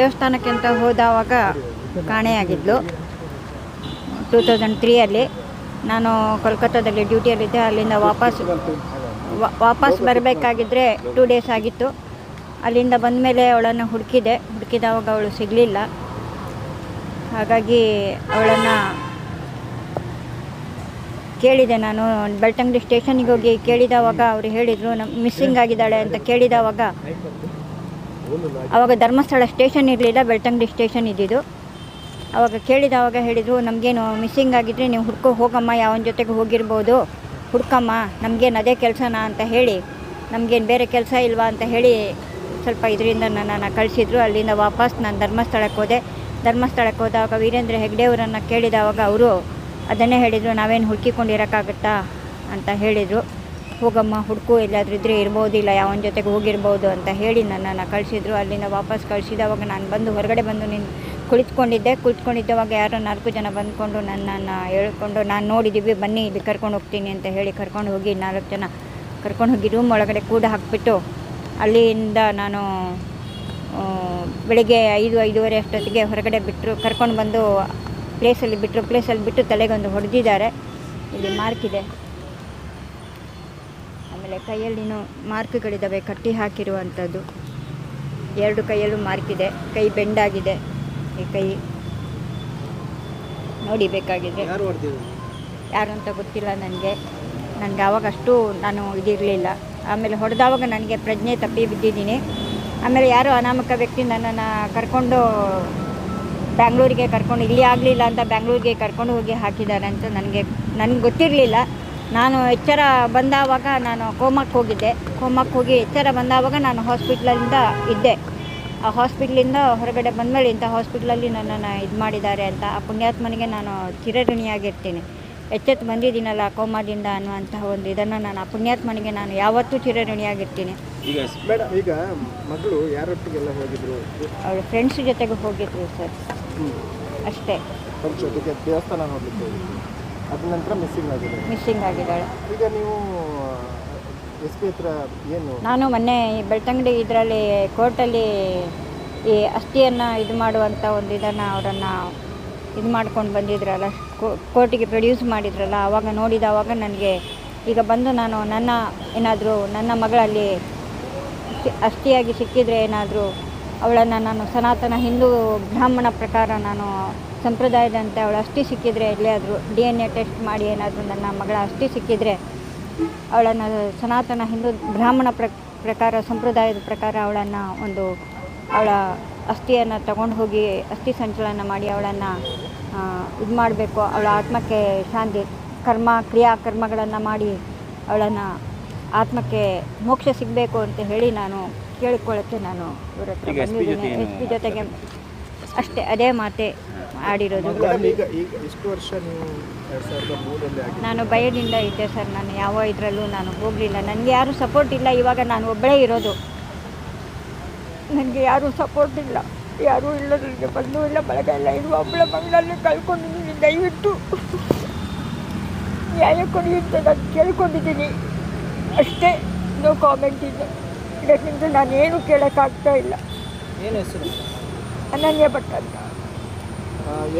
ದೇವಸ್ಥಾನಕ್ಕೆ ಅಂತ ಹೋದವಾಗ ಕಾಣೆಯಾಗಿದ್ಲು. Two thousand ತ್ರೀಯಲ್ಲಿ ನಾನು ಕೋಲ್ಕತ್ತಾದಲ್ಲಿ ಡ್ಯೂಟಿಯಲ್ಲಿದ್ದೆ. ಅಲ್ಲಿಂದ ವಾಪಸ್ ವಾಪಸ್ ಬರಬೇಕಾಗಿದ್ದರೆ ಟೂ ಡೇಸ್ ಆಗಿತ್ತು. ಅಲ್ಲಿಂದ ಬಂದ ಮೇಲೆ ಅವಳನ್ನು ಹುಡುಕಿದೆ. ಹುಡುಕಿದವಾಗ ಅವಳು ಸಿಗಲಿಲ್ಲ. ಹಾಗಾಗಿ ಅವಳನ್ನು ಕೇಳಿದೆ ನಾನು. ಬೆಳ್ತಂಗಡಿ ಸ್ಟೇಷನಿಗೆ ಹೋಗಿ ಕೇಳಿದವಾಗ ಅವರು ಹೇಳಿದರು ನಮ್ಮ ಮಿಸ್ಸಿಂಗ್ ಆಗಿದ್ದಾಳೆ ಅಂತ ಕೇಳಿದವಾಗ ಆವಾಗ ಧರ್ಮಸ್ಥಳ ಸ್ಟೇಷನ್ ಇರಲಿಲ್ಲ, ಬೆಳ್ತಂಗಡಿ ಸ್ಟೇಷನ್ ಇದ್ದಿದ್ದು. ಆವಾಗ ಕೇಳಿದವಾಗ ಹೇಳಿದರು, ನಮಗೇನು ಮಿಸ್ಸಿಂಗ್ ಆಗಿದ್ದರೆ ನೀವು ಹುಡ್ಕೋ, ಹೋಗಮ್ಮ, ಯಾವನ ಜೊತೆಗೆ ಹೋಗಿರ್ಬೋದು. ಹುಡ್ಕಮ್ಮ, ನಮಗೇನು ಅದೇ ಕೆಲಸನಾ ಅಂತ ಹೇಳಿ, ನಮಗೇನು ಬೇರೆ ಕೆಲಸ ಇಲ್ವಾ ಅಂತ ಹೇಳಿ ಸ್ವಲ್ಪ ಇದರಿಂದ ನನ್ನನ್ನು ಕಳಿಸಿದ್ರು. ಅಲ್ಲಿಂದ ವಾಪಸ್ ನಾನು ಧರ್ಮಸ್ಥಳಕ್ಕೆ ಹೋದೆ. ಧರ್ಮಸ್ಥಳಕ್ಕೆ ಹೋದಾಗ ವೀರೇಂದ್ರ ಹೆಗ್ಡೆಯವರನ್ನು ಕೇಳಿದವಾಗ ಅವರು ಅದನ್ನೇ ಹೇಳಿದರು, ನಾವೇನು ಹುಡುಕಿಕೊಂಡಿರೋಕ್ಕಾಗತ್ತಾ? ಅಂತ ಹೇಳಿದರು. ಹೋಗಮ್ಮ ಹುಡುಕು ಎಲ್ಲಾದರೂ ಇದ್ದರೆ ಇರ್ಬೋದು, ಇಲ್ಲ ಯಾವನ ಜೊತೆಗೆ ಹೋಗಿರ್ಬೋದು ಅಂತ ಹೇಳಿ ನನ್ನನ್ನು ಕಳಿಸಿದ್ರು. ಅಲ್ಲಿಂದ ವಾಪಸ್ ಕಳಿಸಿದವಾಗ ನಾನು ಬಂದು ಹೊರಗಡೆ ಬಂದು ನಿನ್ನ ಕುಳಿತುಕೊಂಡಿದ್ದೆ. ಕುಳಿತುಕೊಂಡಿದ್ದವಾಗ ಯಾರೋ ನಾಲ್ಕು ಜನ ಬಂದುಕೊಂಡು ನನ್ನನ್ನು ಹೇಳ್ಕೊಂಡು, ನಾನು ನೋಡಿದ್ದೀವಿ ಬನ್ನಿ ಇಲ್ಲಿ ಕರ್ಕೊಂಡು ಹೋಗ್ತೀನಿ ಅಂತ ಹೇಳಿ ಕರ್ಕೊಂಡು ಹೋಗಿ ನಾಲ್ಕು ಜನ ಕರ್ಕೊಂಡು ಹೋಗಿ ರೂಮ್ ಒಳಗಡೆ ಕೂಡ ಹಾಕಿಬಿಟ್ಟು ಅಲ್ಲಿಂದ ನಾನು ಬೆಳಿಗ್ಗೆ ಐದು, ಐದೂವರೆ ಅಷ್ಟೊತ್ತಿಗೆ ಹೊರಗಡೆ ಬಿಟ್ಟರು ಕರ್ಕೊಂಡು ಬಂದು ಪ್ಲೇಸಲ್ಲಿ ಬಿಟ್ಟರು ಪ್ಲೇಸಲ್ಲಿ ಬಿಟ್ಟು ತಲೆಗೊಂದು ಹೊಡೆದಿದ್ದಾರೆ. ಇಲ್ಲಿ ಮಾರ್ಕ್ ಇದೆ. ಆಮೇಲೆ ಕೈಯಲ್ಲಿನೂ ಮಾರ್ಕ್ಗಳಿದ್ದಾವೆ ಕಟ್ಟಿ ಹಾಕಿರುವಂಥದ್ದು. ಎರಡು ಕೈಯಲ್ಲೂ ಮಾರ್ಕ್ ಇದೆ ಕೈ ಬೆಂಡಾಗಿದೆ ಈ ಕೈ ನೋಡಿ ಬೇಕಾಗಿದೆ. ಯಾರು ಅಂತ ಗೊತ್ತಿಲ್ಲ ನನಗೆ. ನನಗೆ ಆವಾಗ ಅಷ್ಟು ನಾನು ಇದಿರಲಿಲ್ಲ. ಆಮೇಲೆ ಹೊಡೆದವಾಗ ನನಗೆ ಪ್ರಜ್ಞೆ ತಪ್ಪಿ ಬಿದ್ದಿದ್ದೀನಿ. ಆಮೇಲೆ ಯಾರೋ ಅನಾಮಕ ವ್ಯಕ್ತಿ ನನ್ನನ್ನು ಕರ್ಕೊಂಡು ಬ್ಯಾಂಗ್ಳೂರಿಗೆ ಕರ್ಕೊಂಡು ಇಲ್ಲಿ ಆಗಲಿಲ್ಲ ಅಂತ ಬ್ಯಾಂಗ್ಳೂರಿಗೆ ಕರ್ಕೊಂಡು ಹೋಗಿ ಹಾಕಿದ್ದಾರೆ ಅಂತ ನನಗೆ ನನಗೆ ಗೊತ್ತಿರಲಿಲ್ಲ. ನಾನು ಎಚ್ಚರ ಬಂದಾವಾಗ ನಾನು ಕೋಮಕ್ಕೆ ಹೋಗಿದ್ದೆ. ಕೋಮಕ್ಕೆ ಹೋಗಿ ಎಚ್ಚರ ಬಂದಾವಾಗ ನಾನು ಹಾಸ್ಪಿಟ್ಲಿಂದ ಇದ್ದೆ. ಆ ಹಾಸ್ಪಿಟ್ಲಿಂದ ಹೊರಗಡೆ ಬಂದಮೇಲೆ ಇಂಥ ಹಾಸ್ಪಿಟ್ಲಲ್ಲಿ ನನ್ನನ್ನು ಇದು ಮಾಡಿದ್ದಾರೆ ಅಂತ ಆ ಪುಣ್ಯಾತ್ಮನಿಗೆ ನಾನು ಚಿರಋಣಿಯಾಗಿರ್ತೀನಿ. ಎಚ್ಚೆತ್ತು ಬಂದಿದ್ದೀನಲ್ಲ ಕೋಮಾದಿಂದ ಅನ್ನುವಂತಹ ಒಂದು ಇದನ್ನು ನಾನು ಆ ಪುಣ್ಯಾತ್ಮನಿಗೆ ನಾನು ಯಾವತ್ತೂ ಚಿರಋಣಿಯಾಗಿರ್ತೀನಿ. ಈಗ ಮಗಳು ಯಾರೊಟ್ಟಿಗೆಲ್ಲ ಹೋಗಿದ್ರು? ಅವಳ ಫ್ರೆಂಡ್ಸ್ ಜೊತೆಗೆ ಹೋಗಿದ್ರು ಸರ್. ಅಷ್ಟೇ. ದೇವಸ್ಥಾನ ನೋಡಲಿಕ್ಕೆ ಅದ ನಂತರ ಮಿಸ್ಸಿಂಗ್ ಆಗಿದೆ. ಮಿಸ್ಸಿಂಗ್ ಆಗಿದ್ದಾಳೆ. ಈಗ ನೀವು ಎಸ್ ಪಿ ಹತ್ರ ಏನು? ನಾನು ಮೊನ್ನೆ ಈ ಬೆಳ್ತಂಗಡಿ ಇದರಲ್ಲಿ ಕೋರ್ಟಲ್ಲಿ ಈ ಅಸ್ಥಿಯನ್ನು ಇದು ಮಾಡುವಂಥ ಒಂದು ಇದನ್ನು ಅವರನ್ನು ಇದು ಮಾಡ್ಕೊಂಡು ಬಂದಿದ್ರಲ್ಲ ಕೋರ್ಟಿಗೆ ಪ್ರೊಡ್ಯೂಸ್ ಮಾಡಿದ್ರಲ್ಲ ಆವಾಗ ನೋಡಿದವಾಗ ನನಗೆ ಈಗ ಬಂದು ನಾನು ನನ್ನ ಏನಾದರೂ ನನ್ನ ಮಗಳಲ್ಲಿ ಅಸ್ಥಿಯಾಗಿ ಸಿಕ್ಕಿದರೆ ಏನಾದರೂ ಅವಳನ್ನು ನಾನು ಸನಾತನ ಹಿಂದೂ ಬ್ರಾಹ್ಮಣ ಪ್ರಕಾರ ನಾನು ಸಂಪ್ರದಾಯದಂತೆ ಅವಳ ಅಸ್ಥಿ ಸಿಕ್ಕಿದರೆ ಎಲ್ಲಿಯಾದರೂ ಡಿ ಎನ್ ಎ ಟೆಸ್ಟ್ ಮಾಡಿ ಏನಾದರೂ ನನ್ನ ಮಗಳ ಅಷ್ಟಿ ಸಿಕ್ಕಿದರೆ ಅವಳನ್ನು ಸನಾತನ ಹಿಂದೂ ಬ್ರಾಹ್ಮಣ ಪ್ರ, ಪ್ರಕಾರ, ಸಂಪ್ರದಾಯದ ಪ್ರಕಾರ ಅವಳನ್ನು ಒಂದು ಅವಳ ಅಸ್ಥಿಯನ್ನು ತಗೊಂಡು ಹೋಗಿ ಅಸ್ಥಿ ಸಂಚಲನ ಮಾಡಿ ಅವಳನ್ನು ಇದು ಮಾಡಬೇಕು. ಅವಳ ಆತ್ಮಕ್ಕೆ ಶಾಂತಿ, ಕರ್ಮ, ಕ್ರಿಯಾ ಕರ್ಮಗಳನ್ನು ಮಾಡಿ ಅವಳನ್ನು ಆತ್ಮಕ್ಕೆ ಮೋಕ್ಷ ಸಿಗಬೇಕು ಅಂತ ಹೇಳಿ ನಾನು ಕೇಳಿಕೊಳ್ಳುತ್ತೆ ನಾನು. ಇವ್ರ ಹತ್ರ ಬಂದಿದ್ದೀನಿ. ಎಸ್ ಪಿ ಜೊತೆಗೆ ಅಷ್ಟೇ ಅದೇ ಮಾತೆ ಆಡಿರೋದು. ನಾನು ಭಯದಿಂದ ಇದ್ದೆ ಸರ್ ನಾನು ಯಾವ ಇದರಲ್ಲೂ ನಾನು ಹೋಗಲಿಲ್ಲ. ನನಗೆ ಯಾರೂ ಸಪೋರ್ಟ್ ಇಲ್ಲ ಇವಾಗ ನಾನು ಒಬ್ಬಳೇ ಇರೋದು. ನನಗೆ ಯಾರೂ ಸಪೋರ್ಟ್ ಇಲ್ಲ ಯಾರೂ ಇಲ್ಲ ನನಗೆ ಬಂದು ಇಲ್ಲ ಬಳಗ ಇಲ್ಲ ಇರುವ ಒಬ್ಬಳ ಮಗಳಲ್ಲಿ ಕಳ್ಕೊಂಡಿದ್ದೀನಿ ದಯವಿಟ್ಟು ನ್ಯಾಯ ಕೊಡಿ ಅಂತ ನಾನು ಕೇಳ್ಕೊಂಡಿದ್ದೀನಿ. ಅಷ್ಟೇ ನೋ ಕಾಮೆಂಟ್ ಇದೆ ಇದಕ್ಕಿಂತ ನಾನೇನು ಏನು ಕೇಳೋಕ್ಕಾಗ್ತಾ ಇಲ್ಲ. ಏನು ಹೆಸರು? ಅನನ್ಯ ಭಟ್ ಅಂತ.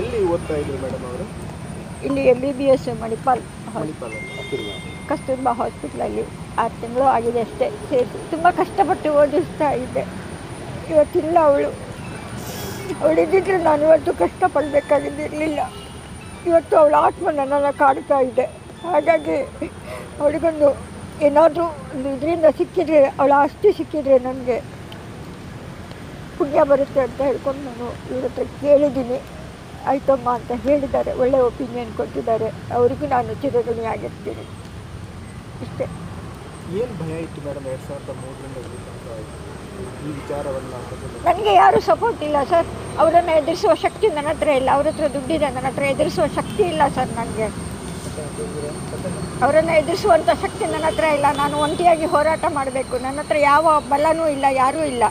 ಎಲ್ಲಿ ಓದ್ತಾ ಇದ್ರು ಮೇಡಮ್ ಅವರು? ಇಲ್ಲಿ M B B S Manipal ಕಷ್ಟ ಕಸ್ತೂರ್ಬಾ ಹಾಸ್ಪಿಟ್ಲಲ್ಲಿ ಆರು ತಿಂಗಳು ಆಗಿದೆ ಅಷ್ಟೇ. ಸೇರಿ ತುಂಬ ಕಷ್ಟಪಟ್ಟು ಓದಿಸ್ತಾ ಇದ್ದೆ. ಇವತ್ತಿಲ್ಲ ಅವಳು. ಅವಳಿದ್ದಿದ್ರೆ ನಾನು ಇವತ್ತು ಕಷ್ಟಪಡಬೇಕಾಗಿದ್ದಿರಲಿಲ್ಲ. ಇವತ್ತು ಅವಳ ಆತ್ಮ ನನ್ನನ್ನು ಕಾಡ್ತಾ ಇದೆ. ಹಾಗಾಗಿ ಅವಳಿಗೊಂದು ಏನಾದರೂ ಒಂದು ಇದರಿಂದ ಸಿಕ್ಕಿದರೆ ಅವಳ ಆಸ್ತಿ ಸಿಕ್ಕಿದರೆ ನನಗೆ ಪುಣ್ಯ ಬರುತ್ತೆ ಅಂತ ಹೇಳ್ಕೊಂಡು ನಾನು ಇವ್ರ ಹತ್ರ ಕೇಳಿದ್ದೀನಿ. ಆಯ್ತಮ್ಮ ಅಂತ ಹೇಳಿದ್ದಾರೆ. ಒಳ್ಳೆ ಒಪಿನಿಯನ್ ಕೊಟ್ಟಿದ್ದಾರೆ. ಅವರಿಗೂ ನಾನು ಚಿರಋಣಿಯಾಗಿರ್ತೀನಿ ಇಷ್ಟೇ. ಏನು ಭಯ ಇತ್ತು ಮೇಡಮ್ ಎರಡು ಸಾವಿರದ ಮೂರರಿಂದ ಈ ವಿಚಾರವನ್ನು ನನಗೆ ಯಾರೂ ಸಪೋರ್ಟ್ ಇಲ್ಲ ಸರ್ ಅವರನ್ನು ಎದುರಿಸುವ ಶಕ್ತಿ ನನ್ನ ಹತ್ರ ಇಲ್ಲ. ಅವ್ರ ಹತ್ರ ದುಡ್ಡಿದೆ ನನ್ನ ಹತ್ರ ಎದುರಿಸುವ ಶಕ್ತಿ ಇಲ್ಲ ಸರ್ ನನಗೆ. ಅವರನ್ನು ಎದುರಿಸುವಂಥ ಶಕ್ತಿ ನನ್ನ ಹತ್ರ ಇಲ್ಲ. ನಾನು ಒಂಟಿಯಾಗಿ ಹೋರಾಟ ಮಾಡಬೇಕು. ನನ್ನ ಹತ್ರ ಯಾವ ಬಲನೂ ಇಲ್ಲ, ಯಾರೂ ಇಲ್ಲ.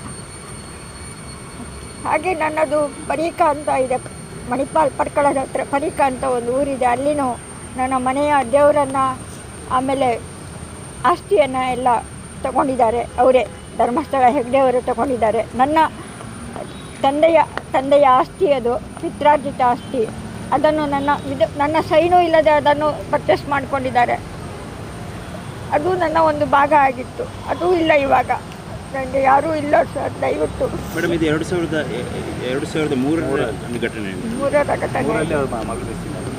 ಹಾಗೆ ನನ್ನದು ಪರೀಕ ಅಂತ ಇದೆ. ಮಣಿಪಾಲ್ ಪಡ್ಕಳದ ಹತ್ರ ಪರೀಕ ಅಂತ ಒಂದು ಊರಿದೆ. ಅಲ್ಲಿನೂ ನನ್ನ ಮನೆಯ ದೇವರನ್ನು, ಆಮೇಲೆ ಆಸ್ತಿಯನ್ನು ಎಲ್ಲ ತಗೊಂಡಿದ್ದಾರೆ. ಅವರೇ ಧರ್ಮಸ್ಥಳ ಹೆಗ್ಡೆಯವರು ತಗೊಂಡಿದ್ದಾರೆ. ನನ್ನ ತಂದೆಯ ತಂದೆಯ ಆಸ್ತಿ ಅದು. ಪಿತ್ರಾರ್ಜಿತ ಆಸ್ತಿ. ಅದನ್ನು ನನ್ನ ಇದು ನನ್ನ ಸೈನು ಇಲ್ಲದೆ ಅದನ್ನು ಪರ್ಚೇಸ್ ಮಾಡ್ಕೊಂಡಿದ್ದಾರೆ. ಅದು ನನ್ನ ಒಂದು ಭಾಗ ಆಗಿತ್ತು. ಅದು ಇಲ್ಲ ಇವಾಗ. ನನಗೆ ಯಾರೂ ಇಲ್ಲ ಸರ್ ದಯವಿಟ್ಟು. ಮೇಡಮ್ ಇದು ಎರಡು ಸಾವಿರದ ಎರಡು ಸಾವಿರದ ಮೂರರ ಘಟನೆ ಮೂರರ ಘಟನೆ.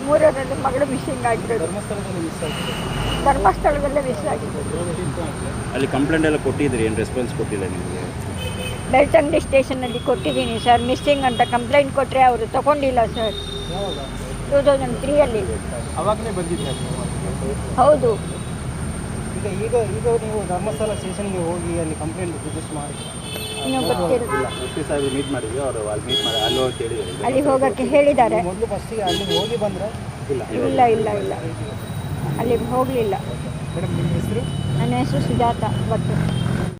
ಮೂರರಲ್ಲಿ ಮಗಳು ಮಿಸ್ಸಿಂಗ್ ಆಗಿರೋದು. ಧರ್ಮಸ್ಥಳದಲ್ಲಿ ಮಿಸ್ ಆಗಿದೆ ಧರ್ಮಸ್ಥಳದಲ್ಲೇ ಮಿಸ್ ಆಗಿದೆ ಅಲ್ಲಿ ಕಂಪ್ಲೇಂಟ್ ಎಲ್ಲ ಕೊಟ್ಟಿದ್ರಿ ಏನು ರೆಸ್ಪಾನ್ಸ್ ಕೊಟ್ಟಿಲ್ಲ ನಿಮಗೆ? ಬೆಳ್ತಂಗಡಿ ಸ್ಟೇಷನಲ್ಲಿ ಕೊಟ್ಟಿದ್ದೀನಿ ಸರ್ ಮಿಸ್ಸಿಂಗ್ ಅಂತ ಕಂಪ್ಲೇಂಟ್ ಕೊಟ್ಟರೆ ಅವರು ತಗೊಂಡಿಲ್ಲ ಸರ್ ಯಾವಾಗ? ಟೂ ತೌಸಂಡ್ ತ್ರೀಯಲ್ಲಿ ಅವಾಗಲೇ ಬಂದಿದ್ದೆ ಹೌದು. ಈಗ ಈಗ ಈಗ ನೀವು ಧರ್ಮಸ್ಥಳ ಸ್ಟೇಷನ್ಗೆ ಹೋಗಿ ಅಲ್ಲಿ ಕಂಪ್ಲೇಂಟ್ ರಿಜಿಸ್ಟರ್ ಮಾಡಿ ಇನ್ನೂ ಗೊತ್ತಿಲ್ಲ. ಎಸ್ ಸಾಹೇಬ್ ಮೀಟ್ ಮಾಡಿದ್ವಿ ಅವರು ಅಲ್ಲಿ ಮೀಟ್ ಮಾಡಿ ಅಲ್ಲಿ ಹೋಗಿ ಹೇಳಿದ್ರು ಅಲ್ಲಿ ಹೋಗೋಕ್ಕೆ ಹೇಳಿದ್ದಾರೆ. ಮೊದಲು ಫಸ್ಟಿಗೆ ಅಲ್ಲಿ ಹೋಗಿ ಬಂದರೆ? ಇಲ್ಲ ಇಲ್ಲ. ಇಲ್ಲ ಇಲ್ಲ ಅಲ್ಲಿಗೆ ಹೋಗಲಿಲ್ಲ. ಮೇಡಮ್ ನಿಮ್ಮ ಹೆಸರು? ನನ್ನ ಹೆಸರು ಸುಜಾತ ಭಟ್